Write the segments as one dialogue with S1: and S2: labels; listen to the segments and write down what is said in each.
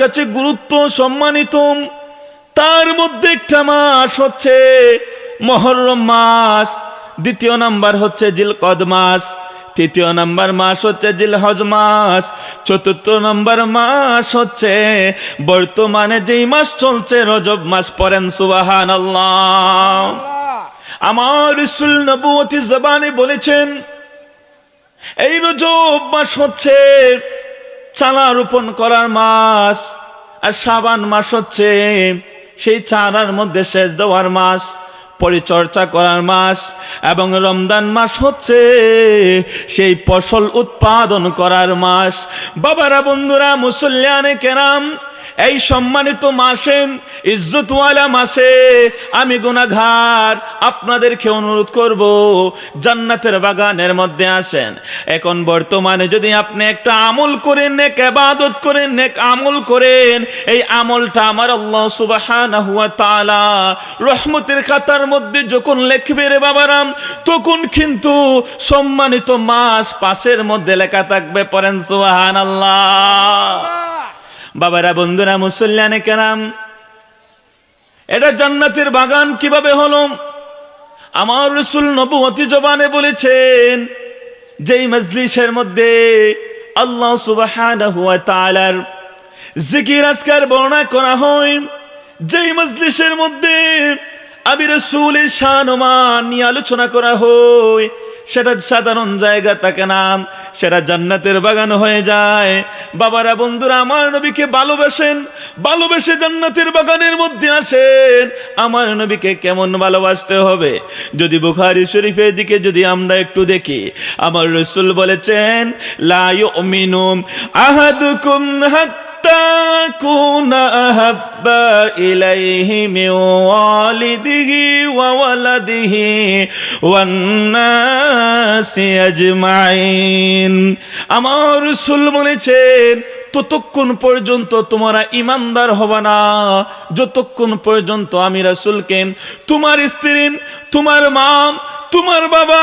S1: কাছে গুরুত্ব সম্মানিত। তার মধ্যে একটা মাস হচ্ছে মহরম মাস, দ্বিতীয় নাম্বার হচ্ছে জিলকদ মাস, তৃতীয় নাম্বার মাস হচ্ছে জিলহজ মাস, চতুর্থ নাম্বার মাস হচ্ছে বর্তমানে যেই মাস চলছে রজব মাস পড়েন সুবাহান আমার রসুল নবুয়তি জবানে বলেছেন, এই রজব মাস হচ্ছে চারা রোপণ করার মাস, আর সাবান মাস হচ্ছে সেই চারার মধ্যে সেচ দেওয়ার মাস, পরিচর্যা করার মাস, এবং রমদান মাস হচ্ছে সেই ফসল উৎপাদন করার মাস। বাবারা, বন্ধুরা, মুসল্লিয়ানে কেরাম এই সম্মানিত মাসে, ইজ্জতওয়ালা মাসে আমি গুনাঘার আপনাদেরকে অনুরোধ করব, জান্নাতের বাগানের মধ্যে আসেন। এখন বর্তমানে যদি আপনি একটা আমল করেন, নেক এবাদত করেন, নেক আমল করেন, এই আমলটা আমার আল্লাহ সুবহানাহু ওয়া তাআলা রহমতের খাতার মধ্যে যখন লিখবে রে বাবারাম, তখন কিন্তু সম্মানিত মাস পাশের মধ্যে লেখা থাকবে, পড়েন সুবহানাল্লাহ। বাবারা, বন্ধুরা মুসল্লানে কেরাম, এটা জান্নাতের বাগান কীভাবে হলো? আমার রসুল নবুয়তি জবানে বলেছেন, যেই মজলিসের মধ্যে আল্লাহ তাআলার জিকির, আজকার বর্ণনা করা হয়, যেই মজলিসের মধ্যে আমি রসুলের শানমান নিয়ে আলোচনা করা হয়, সেটা সাধারণ জায়গা থাকে না সেটা জান্নাতের বাগান হয়ে যায়। বাবারা, বন্ধুরা, আমার নবীকে ভালোবাসেন, ভালোবেসে জান্নাতের বাগানের মধ্যে আসেন। আমার নবীকে কেমন ভালোবাসতে হবে? যদি বুখারি শরীফের দিকে যদি আমরা একটু দেখি, আমার রসুল বলেছেন লায়ু মিনুম আহাদুকুম হাত تكون أحب إليه من والده وولده والناس أجمعين আমার রসুল বলেছেন ততক্ষণ পর্যন্ত তোমরা ইমানদার হবে না যতক্ষণ পর্যন্ত আমি রাসুলকে তোমার স্ত্রী তোমার মা তোমার বাবা,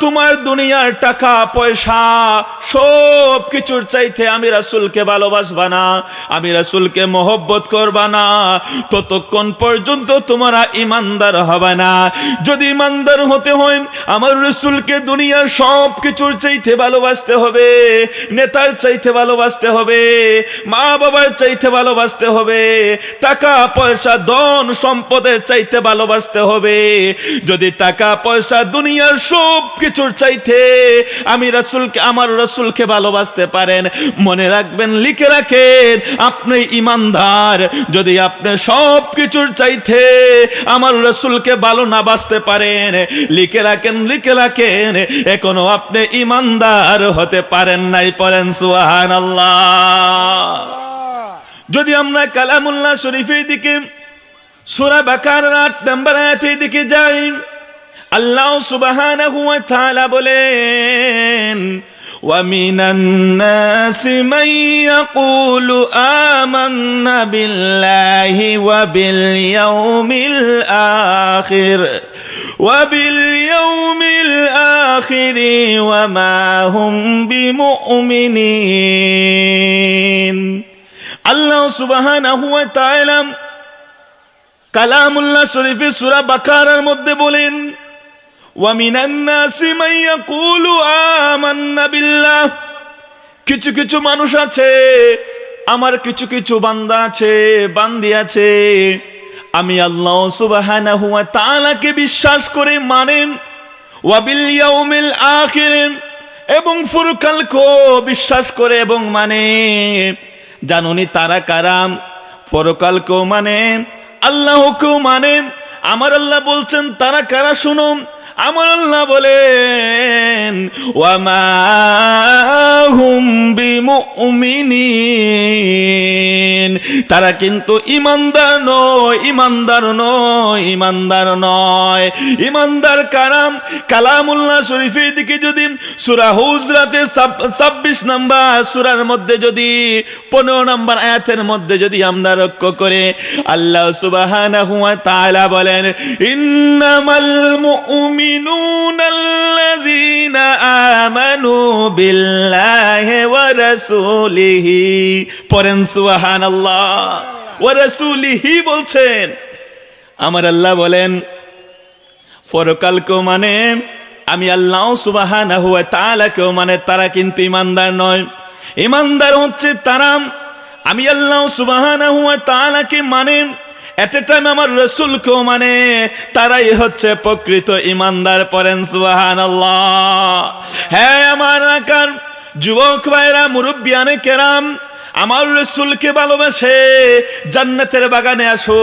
S1: তোমার দুনিয়ার টাকা, পয়সা, সব কিছুর চাইতে আমি রাসুলকে ভালোবাসবা না, আমি রাসুলকে মহব্বত করবা না। ততক্ষণ পর্যন্ত তোমরা ইমানদার হবে না। যদি ইমানদার হতে হয়, আমার রসুলকে দুনিয়ার সব কিছুর চাইতে ভালোবাসতে হবে, নেতার চাইতে ভালোবাসতে হবে, মা বাবার চাইতে ভালোবাসতে হবে, টাকা, পয়সা, ধন, সম্পদের চাইতে ভালোবাসতে হবে। যদি টাকা, পয়সা দুনিয়ার সব কিছুর চাইতে আমি রাসুলকে, আমার রাসুলকে ভালোবাসতে পারেন। মনে রাখবেন, লিখে রাখেন, আপনি ইমানদার। যদি আপনি সব কিছুর চাইতে আমার রাসুলকে ভালো না বাসতে পারেন, লিখে রাখেন লিখে রাখেন, এখনও আপনি ইমানদার হতে পারেন নাই, পড়েন সুহান যদি আমরা কালামুল্লাহ শরীফের দিকে, সুরা বাকার আট নম্বর আয়াতের দিকে যাই আল্লাহ সুবহানাহু ওয়া তাআলা বলেন ومن الناس من يقول آمنا بالله وباليوم الآخر وباليوم الآخر وما هم بمؤمنين الله سبحانه وتعالى কালামুল্লাহ শরীফে সুরা বাকারার মধ্যে বলেন ওয়ামিনান নাসি মান ইয়াকুলু আমান্না বিল্লাহ। কিছু কিছু মানুষ আছে, আমার কিছু কিছু বান্দা আছে, বান্দি আছে। আমি আল্লাহ সুবহানাহু ওয়া তাআলাকে বিশ্বাস করে মানেন ওয়াবিল ইয়াউমিল আখির, এবং ফুরকালকে বিশ্বাস করে এবং মানে জানুনি তারা কারাম পরকালকেও মানে আল্লাহকেও মানে আমার আল্লাহ বলছেন তারা কারা শুনুন আমার বলেন, ওয়ামা হুম বিমুমিনিন। তারা কিন্তু ইমানদার নয় ইমানদার নয় ইমানদার নয়। ইমানদার কারাম কালামুল্লাহ শরীফের দিকে যদি সুরা হুজরাতে ছাব্বিশ নাম্বার সুরার মধ্যে যদি, পনেরো নাম্বার আয়াতের মধ্যে যদি আমরা লক্ষ্য করে, আল্লাহ তাআলা বলেন, ইন্নামাল মুমিনুনা আল্লাযীনা আল্লাযীনা আমানু বিল্লাহি ওয়া রাসূলিহি পড়েন সুবহানাল্লাহ। ওয়া রাসূলিহি বলছেন। আমার আল্লাহ বলেন, পরকালকেও মানে আমি আল্লাহ সুবাহানাহু ওয়া তাআলাকেও মানে তারা কিন্তু ইমানদার নয়। ইমানদার হচ্ছে তারা, আমি আল্লাহ সুবাহানাহু ওয়া তাআলাকে মানে এট এ টাইম আমার রসুলকেও মানে তারাই হচ্ছে প্রকৃত ইমানদার পরেন সুহান হ্যাঁ আমার আকার যুবক ভাইরা মুরব্বিয়ানে কেরাম আমার রসুলকে ভালোবাসে। জান্নাতের বাগানে আসো,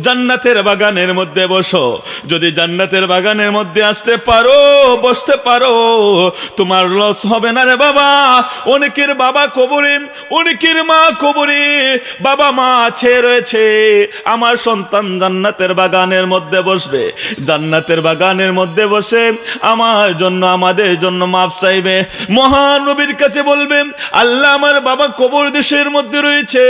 S1: জান্নাতের বাগানের মধ্যে বসো। যদি জান্নাতের বাগানের মধ্যে আসতে পারো, বসতে পারো, তোমার লস হবে না রে বাবা। অনেকের বাবা কবরে, অনেকের মা কবরে। বাবা মা আছে, রয়েছে। আমার সন্তান জান্নাতের বাগানের মধ্যে বসবে। জান্নাতের বাগানের মধ্যে বসে আমার জন্য, আমাদের জন্য মাপ চাইবে। মহানবীর কাছে বলবে, আল্লাহ আমার বাবা কবর দেশের মধ্যে রয়েছে।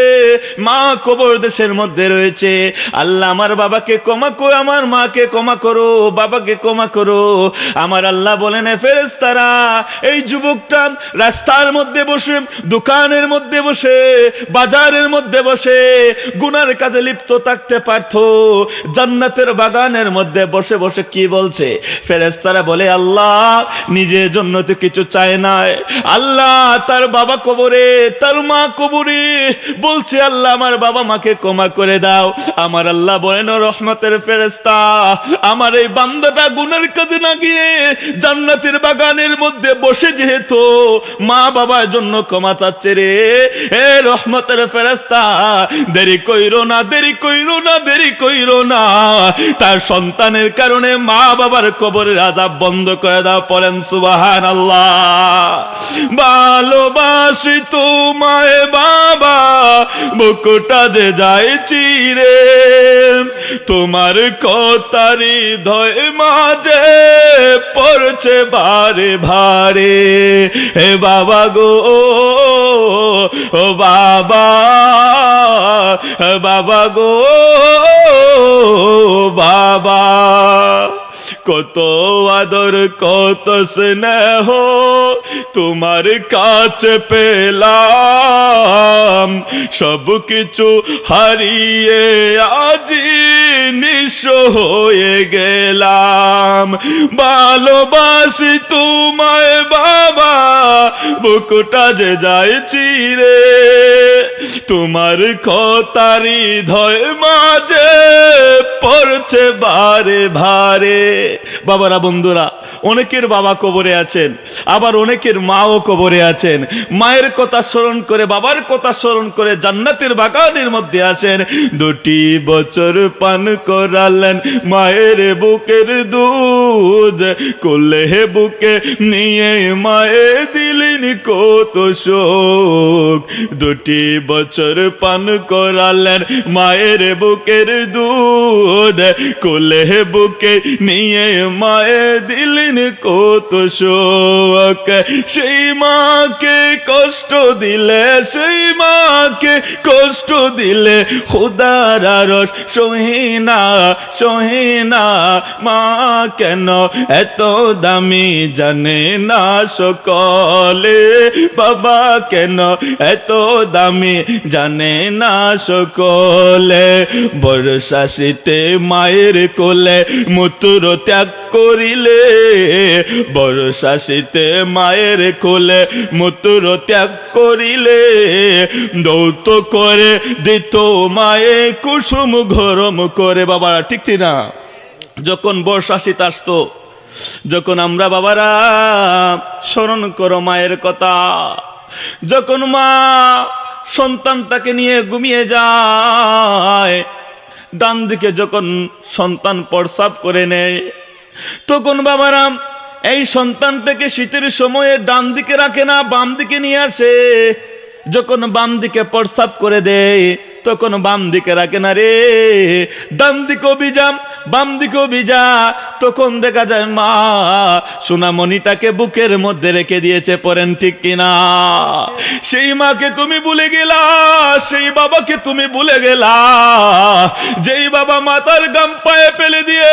S1: মা কবর দেশের মধ্যে রয়েছে। আল্লাহ আমার বাবাকে ক্ষমা করো, আমার মাকে ক্ষমা করো, বাবাকে ক্ষমা করো। আমার আল্লাহ বলেন ফেরেস্তারা এই যুবকটা রাস্তার মধ্যে বসে, দোকানের মধ্যে বসে, বাজারের মধ্যে বসে, গুনার কাজে লিপ্ত থাকতে পারত। জান্নাতের বাগানের মধ্যে বসে বসে কি বলছে? ফেরেস্তারা বলে, আল্লাহ নিজের জন্য তো কিছু চায় না। আল্লাহ তার বাবা কবরে, তার মা কবরে। বলছে, আল্লাহ, আমার বাবা মাকে ক্ষমা করে দাও। আমার আল্লাহ বলেন রহমতের ফেরেস্তা আমার এই বান্দাটা গুনার কাজে না গিয়ে জান্নাতের বাগানের মধ্যে বসে যেহেতু মা বাবার জন্য ক্ষমা চাচ্ছে রে। এ রহমতের ফেরেস্তা দেরি কইরো না, দেরি কইরো না, দেরি কইরো না। তার সন্তানের কারণে মা বাবার কবরের আজাব বন্ধ করে দাও, পড়েন সুবাহান আল্লাহ ভালোবাসি তোমায় বাবা, বুকুটা যে যায় চিরে তোমার কতারি ধয় মাঝে পড়ছে বারে ভারে। হে বাবা গো, ও বাবা বাবা গো কত আদর, কত স্নেহ তোমার কাছে পেলাম। সব কিছু হারিয়ে আজি নিঃস হয়ে গেলাম। ভালোবাসি তোমায় বাবা, বুকুটা যে যায় চিরে। তোমার কতারি ধয় মাঝে পড়ছে বারে ভারে বাবারা, বন্ধুরা, অনেকের বাবা কবরে আছেন, আবার অনেকের মাও কবরে আছেন। মায়ের কথা স্মরণ করে, বাবার কথা স্মরণ করে জান্নাতের বাগানের মধ্যে আসেন। দুটি বছর পান করালেন মায়ের বুকের দুধ কোলে বুকে নিয়ে মায়ে দিলেন কত শোক। দুটি বছর পান করালেন মায়ের বুকের দুধ কোলে বুকে নিয়ে মায়ে দিলেন কত শোক। সেই মাকে কষ্ট দিলে, সেই মাকে কষ্ট দিলে খুদার রস সহিনা সহিনা, মা কেন এত দামি জানে না সকলে? বাবা কেন এত দামি জানে না সকলে? বর্ষা শীতে মায়ের কোলে মূত্র ত্যাগ করিলে, বর্ষা শীতে মায়ের কোলে মূত্র ত্যাগ করিলে, দৌত করে দিত মায়ে কুসুম গরম করে। বাবারা, ঠিক না? যখন বর্ষা শীত আসতো, যখন আমরা বাবারা স্মরণ করো মায়ের কথা, যখন মা সন্তানটাকে নিয়ে ঘুমিয়ে যায় ডান দিকে যখন সন্তান প্রসাব করে নেয় তখন বাবারা, এই সন্তানটাকে শীতের সময়ে ডান দিকে রাখে না, বাম দিকে নিয়ে আসে। যখন বাম দিকে প্রসাব করে দেয়, তখন বাম দিকে রাখে না রে। ডান দিকে অভিযান বাম দিকেও ভিজা, তখন দেখা যায় মা, সোনামণিটাকে বুকের মধ্যে রেখে দিয়েছে পরেন ঠিক কিনা? সেই মাকে তুমি ভুলে গেলা, সেই বাবাকে তুমি ভুলে গেলা। যেই বাবা মাতার গাম পায়ে ফেলে দিয়ে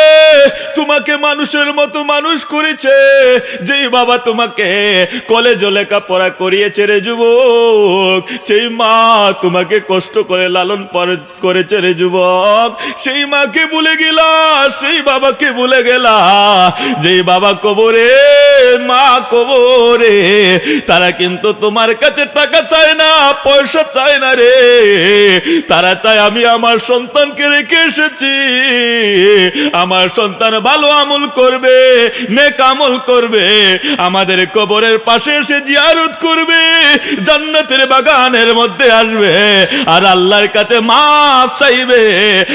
S1: তোমাকে মানুষের মতো মানুষ করেছে, যেই বাবা তোমাকে কলেজে লেখাপড়া করিয়েছে রে যুবক, সেই মা তোমাকে কষ্ট করে লালন করেছে রে যুবক। সেই মাকে ভুলে গেলা সেই বাবাকে ভুলে গেলা যেই বাবা কবরে, মা কবরে, তারা কিন্তু তোমার কাছে টাকা চায় না, পয়সা চায় না রে। তারা চায় আমি আমার সন্তানকে রেখে এসেছি। আমার সন্তান ভালো আমল করবে, নেক আমল করবে। আমাদের কবরের পাশে এসে জিয়ারত করবে, জান্নাতের বাগানের মধ্যে আসবে। আর আল্লাহর কাছে মাফ চাইবে।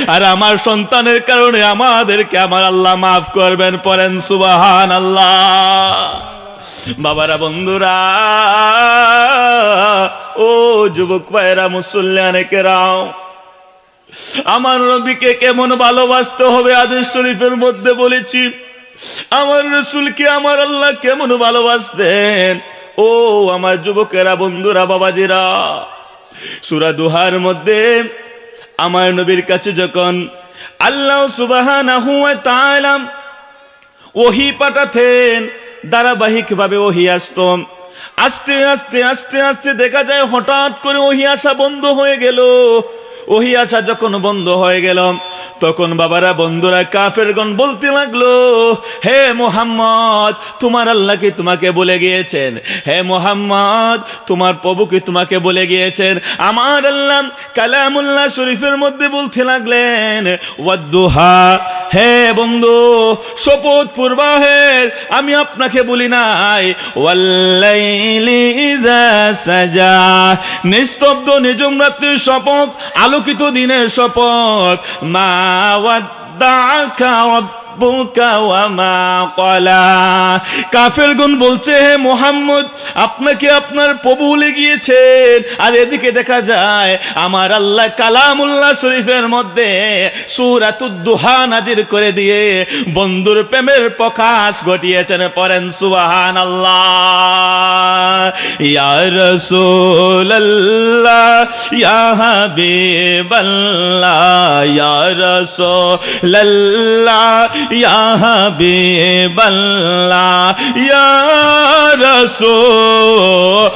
S1: আর আমার সন্তানের কারণে আমাদেরকে আমার আল্লাহ মাফ করবেন পরেন সুবাহান আল্লাহ বাবারা, বন্ধুরা, ও যুবক ভাইরা মুসল্লানে কেরাও আমার নবীকে কেমন ভালোবাসতে হবে আদেশ শরীফের মধ্যে বলেছি। আমার রসুলকে, আমার আল্লাহ কেমন ভালোবাসতেন। ও আমার যুবকেরা, বন্ধুরা, বাবাজিরা, সুরা দুহার মধ্যে আমার নবীর কাছে যখন আল্লাহ তাআলা ওহি পাঠাতেন, ধারাবাহিকভাবে ওহি আসতো। আস্তে আস্তে আস্তে আস্তে দেখা যায় হঠাৎ করে ওহি আসা বন্ধ হয়ে গেল। ওহি আসা যখন বন্ধ হয়ে গেল, তখন বাবারা, বন্ধুরা, কাফেরগণ বলতে লাগল, হে মোহাম্মদ, তোমার আল্লাহ কি তোমাকে বলে গিয়েছেন? হে মোহাম্মদ, তোমার প্রভু কি তোমাকে বলে গিয়েছেন? আমার আল্লাহ কালামুল্লাহ শরীফের মধ্যে বলতে লাগলেন ওয়াদ্দুহা হে বন্ধু, শপথ পূর্বাহের আমি আপনাকে বলি নাই। সাজা। নিস্তব্ধ নিজম রাত্রির শপথ, আলোকিত দিনের শপথ। মা রাব্বুকা ওয়া বলছে, হে মোহাম্মদ, আপনাকে আপনার প্রভু গিয়েছেন। আর এদিকে দেখা যায়, আমার আল্লাহ কালামুল্লাহ শরীফের মধ্যে সুরাতুদ্দুহা নাজির করে দিয়ে বন্ধুর প্রেমের প্রকাশ ঘটিয়েছেন। পরেন সুবাহান আল্লাহ ইয়া রাসূলুল্লাহ, ইয়া হাবিবাল্লাহ, ইয়া রাসূলুল্লাহ। ইয়া হাবিবাল্লাহ ইয়া রাসূলুল্লাহ,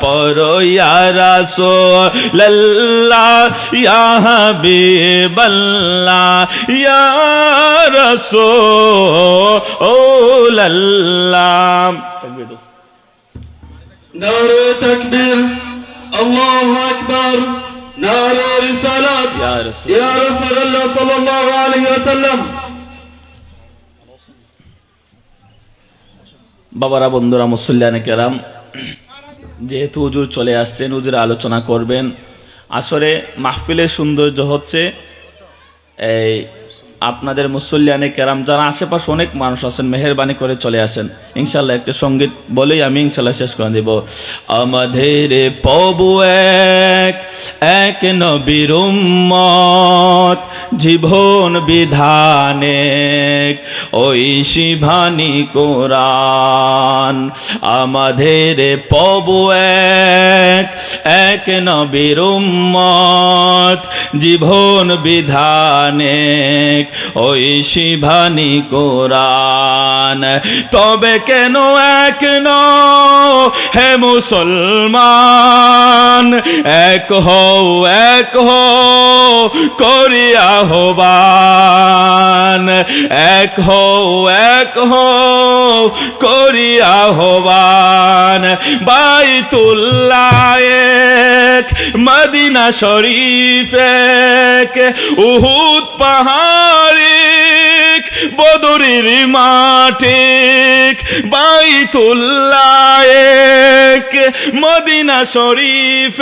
S1: পড়ো ইয়া রাসূলুল্লাহ ইয়া হাবিবাল্লাহ ইয়া রাসূলুল্লাহ। তাকবীর।
S2: নারে তাকবীর, আল্লাহু আকবার,
S1: নারে রিসালাত।
S2: يا رسول الله صلى الله عليه وسلم
S1: বাবারা বন্ধুরা মুসল্লানে কেরাম যেহেতু হুজুর চলে আসছেন হুজুর আলোচনা করবেন আসলে মাহফিলের সৌন্দর্য হচ্ছে এই আপনাদের মুসল্লিয়ানে কেরাম যারা আশেপাশে অনেক মানুষ আছেন মেহরবানি করে চলে আসেন ইনশাল্লাহ একটা সঙ্গীত বলেই আমি ইনশাল্লাহ শেষ করে দেব আমাদের পবু এক এক নবীর উম্মত, জীবন বিধানে। ওই শিভানি কোরআন আমাদের পবু এক। এক নবীর উম্মত, জীবন বিধানে। ওই শিভানি কোরআন, তবে কেন এক ন হে মুসলমান, এক হও এক হও করিয়া হবান এক হও এক হও করিয়া হবান বাইতুল্লাহ এক, মদিনা শরীফ এক, উহুদ পাহাড়িক বদরের মাঠে বাইতুল্লাহ এক মদিনা শরীফ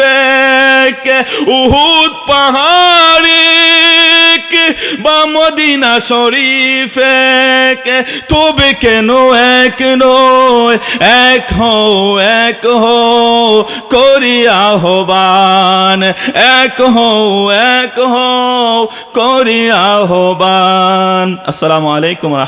S1: এক উহুদ পাহাড়িক বা মদিনা এক তবে কেন এক নয়, এক হও, এক হো করি আহ্বান। এক হও এক হও করি আহ্বান। আসসালামু আলাইকুম